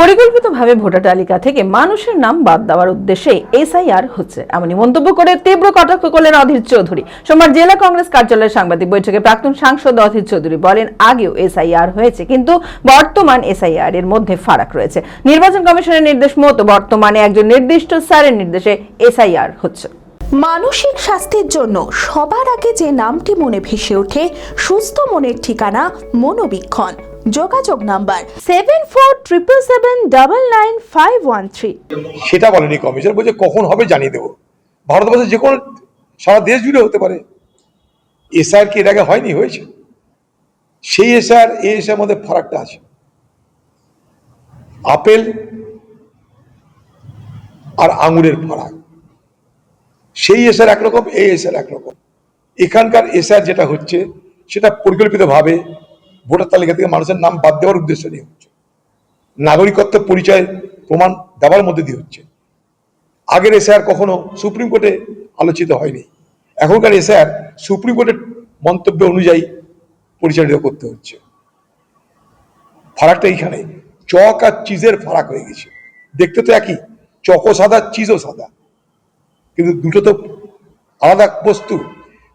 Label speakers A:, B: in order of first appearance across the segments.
A: পরিকল্পিতভাবে ভোটার তালিকা থেকে মানুষের নাম বাদ দেওয়ার উদ্দেশ্যে এসআইআর হচ্ছে। এমনই মন্তব্য করে তীব্র কটাক্ষ করলেন অধীর চৌধুরী। সোমবার জেলা কংগ্রেস কার্যালয়ের সাংবাদিক বৈঠকে প্রাক্তন সাংসদ অধীর চৌধুরী বলেন, আগেও এসআইআর হয়েছে, কিন্তু বর্তমান এসআইআর এর মধ্যে ফারাক রয়েছে। নির্বাচন কমিশনের নির্দেশ মতো বর্তমানে একজন নির্দিষ্ট স্যারের নির্দেশে এসআইআর হচ্ছে।
B: মানসিক স্বাস্থ্যের জন্য সবার আগে যে নামটি মনে ভেসে ওঠে, সুস্থ মনের ঠিকানা মনোবীক্ষণ। যোগাযোগ number seven four triple seven double nine five one three
C: সেটা বলেনি কমিশন বলছে কখন হবে জানিয়ে দেবো। ভারতবর্ষে যে কোনো সারা দেশ জুড়ে হতে পারে। এসআর কি এর আগে হয়নি, হয়েছে? সেই এসআর এই এসআর মধ্যে ফারাকটা আছে। আপেল আর আঙুরের ফারাক। সেই এসআর একরকম, এই এসআর একরকম। এখানকার এসআর যেটা হচ্ছে, সেটা পরিকল্পিতভাবে ভোটার তালিকা থেকে মানুষের নাম বাদ দেওয়ার উদ্দেশ্য নিয়ে হচ্ছে। নাগরিকত্ব পরিচয় প্রমাণ দেওয়ার মধ্যে দিয়ে হচ্ছে। আগের এসআর কখনো সুপ্রিম কোর্টে আলোচিত হয়নি। এখনকার এসআর সুপ্রিম কোর্টের মন্তব্য অনুযায়ী পরিচালিত করতে হচ্ছে। ফারাকটা এইখানে, চক আর চিজের ফারাক হয়ে গেছে। দেখতে তো একই, চকও সাদা, চিজও সাদা। কিন্তু দুটো তো আলাদা বস্তু।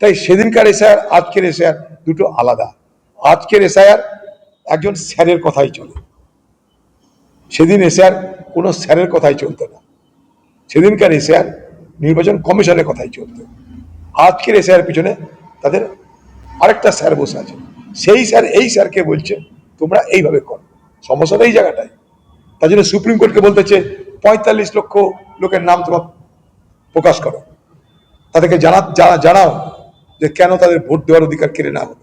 C: তাই সেদিনকার এসআর আজকের এসআর দুটো আলাদা। আজকের এসআর একজন স্যারের কথাই চলে। সেদিন এসআর কোনো স্যারের কথাই চলতো না। সেদিনকার এসআর নির্বাচন কমিশনের কথাই চলতো। আজকের এসআর পিছনে তাদের আরেকটা স্যার বসে আছে। সেই স্যার, এই স্যারকে বলছে, তোমরা এইভাবে করো। সমস্যাটা এই জায়গাটায়। তার জন্য সুপ্রিম কোর্টকে বলতেছে পঁয়তাল্লিশ লক্ষ লোকের নাম তোমার প্রকাশ করো। তাদেরকে জানা জানা, জানাও যে কেন তাদের ভোট দেওয়ার অধিকার কেড়ে না হলো।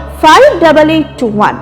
B: five double eight two one